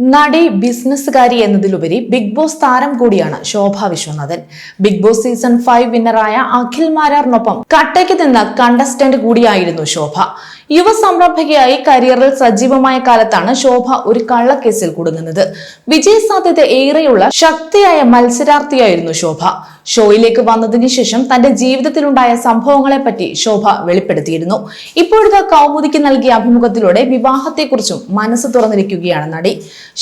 നടി ബിസിനസ്സുകാരി എന്നതിലുപരി big Boss താരം കൂടിയാണ് Shobha Viswanathan. Bigg Boss season five വിന്നറായ Akhil മാരാറിനൊപ്പം കട്ടയ്ക്ക് നിന്ന കണ്ടസ്റ്റന്റ് കൂടിയായിരുന്നു ശോഭ. യുവ സംരംഭകയായി കരിയറിൽ സജീവമായ കാലത്താണ് ശോഭ ഒരു കള്ളക്കേസിൽ കുടുങ്ങുന്നത്. വിജയ സാധ്യത ഏറെയുള്ള ശക്തിയായ മത്സരാർത്ഥിയായിരുന്നു ശോഭ. ഷോയിലേക്ക് വന്നതിന് ശേഷം തന്റെ ജീവിതത്തിലുണ്ടായ സംഭവങ്ങളെപ്പറ്റി ശോഭ വെളിപ്പെടുത്തിയിരുന്നു. ഇപ്പോഴത്തെ കൗമുദിക്ക് നൽകിയ അഭിമുഖത്തിലൂടെ വിവാഹത്തെക്കുറിച്ചും മനസ്സ് തുറന്നിരിക്കുകയാണ് നടി.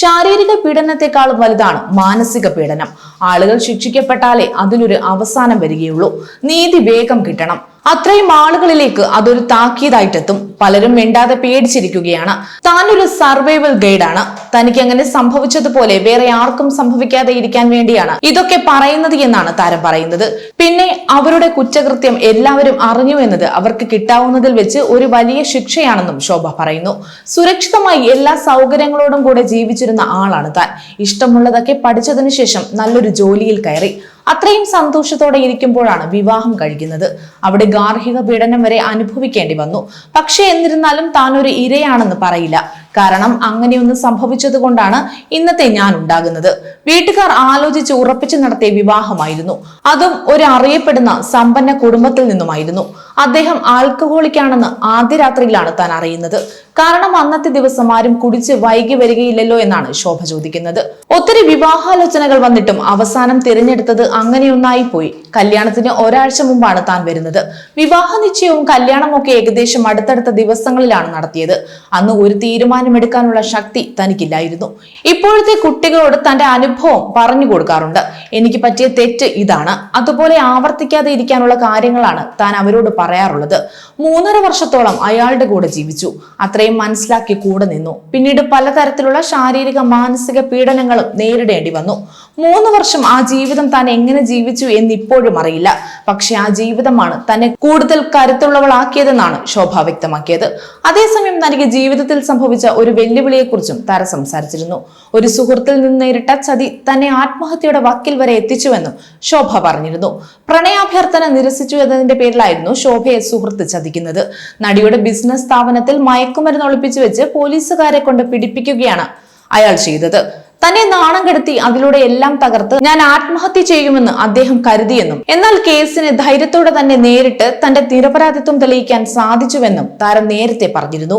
ശാരീരിക പീഡനത്തെക്കാളും വലുതാണ് മാനസിക പീഡനം. ആളുകൾ ശിക്ഷിക്കപ്പെട്ടാലേ അതിനൊരു അവസാനം വരികയുള്ളൂ. നീതി വേഗം കിട്ടണം. അത്രയും ആളുകളിലേക്ക് അതൊരു താക്കീതായിട്ടെത്തും. പലരും മിണ്ടാതെ പേടിച്ചിരിക്കുകയാണ്. താനൊരു സർവൈവൽ ഗൈഡാണ്. തനിക്ക് അങ്ങനെ സംഭവിച്ചതുപോലെ വേറെ ആർക്കും സംഭവിക്കാതെ ഇരിക്കാൻ വേണ്ടിയാണ് ഇതൊക്കെ പറയുന്നത് എന്നാണ് താരം പറയുന്നത്. പിന്നെ അവരുടെ കുറ്റകൃത്യം എല്ലാവരും അറിഞ്ഞു എന്നത് അവർക്ക് കിട്ടാവുന്നതിൽ വെച്ച് ഒരു വലിയ ശിക്ഷയാണെന്നും ശോഭ പറയുന്നു. സുരക്ഷിതമായി എല്ലാ സൗകര്യങ്ങളോടും കൂടെ ജീവിച്ചിരുന്ന ആളാണ് താൻ. ഇഷ്ടമുള്ളതൊക്കെ പഠിച്ചതിനു ശേഷം നല്ലൊരു ജോലിയിൽ കയറി. അത്രയും സന്തോഷത്തോടെ ഇരിക്കുമ്പോഴാണ് വിവാഹം കഴിക്കുന്നത്. അവിടെ ഗാർഹിക പീഡനം വരെ അനുഭവിക്കേണ്ടി വന്നു. പക്ഷേ എന്നിരുന്നാലും താൻ ഒരു ഇരയാണെന്ന് പറയില്ല. കാരണം അങ്ങനെയൊന്ന് സംഭവിച്ചത് കൊണ്ടാണ് ഇന്നത്തെ ഞാൻ ഉണ്ടാകുന്നത്. വീട്ടുകാർ ആലോചിച്ച് ഉറപ്പിച്ചു നടത്തിയ വിവാഹമായിരുന്നു. അതും ഒരു അറിയപ്പെടുന്ന സമ്പന്ന കുടുംബത്തിൽ നിന്നുമായിരുന്നു. അദ്ദേഹം ആൽക്കഹോളിക്കാണെന്ന് ആദ്യ രാത്രിയിലാണ് താൻ അറിയുന്നത്. കാരണം അന്നത്തെ ദിവസം ആരും കുടിച്ച് വൈകി വരികയില്ലല്ലോ എന്നാണ് ശോഭ ചോദിക്കുന്നത്. ഒത്തിരി വിവാഹാലോചനകൾ വന്നിട്ടും അവസാനം തിരഞ്ഞെടുത്തത് അങ്ങനെയൊന്നായി പോയി കല്യാണത്തിന് ഒരാഴ്ച മുമ്പാണ് താൻ വരുന്നത്. വിവാഹ നിശ്ചയവും കല്യാണമൊക്കെ ഏകദേശം അടുത്തടുത്ത ദിവസങ്ങളിലാണ് നടത്തിയത്. അന്ന് ഒരു തീരുമാനമെടുക്കാനുള്ള ശക്തി തനിക്കില്ലായിരുന്നു. ഇപ്പോഴത്തെ കുട്ടികളോട് തന്റെ അനുഭവം പറഞ്ഞു കൊടുക്കാറുണ്ട്. എനിക്ക് പറ്റിയ തെറ്റ് ഇതാണ്. അതുപോലെ ആവർത്തിക്കാതെ ഇരിക്കാനുള്ള കാര്യങ്ങളാണ് താൻ അവരോട് പറയാറുള്ളത്. മൂന്നര വർഷത്തോളം അയാളുടെ കൂടെ ജീവിച്ചു. അത്രയും മനസ്സിലാക്കി കൂടെ നിന്നു. പിന്നീട് പലതരത്തിലുള്ള ശാരീരിക മാനസിക പീഡനങ്ങളും നേരിടേണ്ടി വന്നു. മൂന്ന് വർഷം ആ ജീവിതം താൻ എങ്ങനെ ജീവിച്ചു എന്ന് ഇപ്പോഴും അറിയില്ല. പക്ഷെ ആ ജീവിതമാണ് തന്നെ കൂടുതൽ കരുത്തുള്ളവളാക്കിയതെന്നാണ് ശോഭ വ്യക്തമാക്കിയത്. അതേസമയം തനിക്ക് ജീവിതത്തിൽ സംഭവിച്ച ഒരു വെല്ലുവിളിയെക്കുറിച്ചും താര സംസാരിച്ചിരുന്നു. ഒരു സുഹൃത്തിൽ നിന്ന് നേരിട്ട ചതി തന്നെ ആത്മഹത്യയുടെ വക്കിൽ വരെ എത്തിച്ചുവെന്നും ശോഭ പറഞ്ഞിരുന്നു. പ്രണയാഭ്യർത്ഥന നിരസിച്ചു എന്നതിന്റെ പേരിലായിരുന്നു ശോഭയെ സുഹൃത്ത് ചതിക്കുന്നത്. നടിയുടെ ബിസിനസ് സ്ഥാപനത്തിൽ മയക്കുമരുന്ന് ഒളിപ്പിച്ചു വെച്ച് പോലീസുകാരെ കൊണ്ട് പിടിപ്പിക്കുകയാണ് അയാൾ ചെയ്തത്. തന്നെ നാണം കെടുത്തി അതിലൂടെ എല്ലാം തകർത്ത് ഞാൻ ആത്മഹത്യ ചെയ്യുമെന്ന് അദ്ദേഹം കരുതിയെന്നും എന്നാൽ കേസിന് ധൈര്യത്തോടെ തന്നെ നേരിട്ട് തന്റെ നിരപരാധിത്വം തെളിയിക്കാൻ സാധിച്ചുവെന്നും താരം നേരത്തെ പറഞ്ഞിരുന്നു.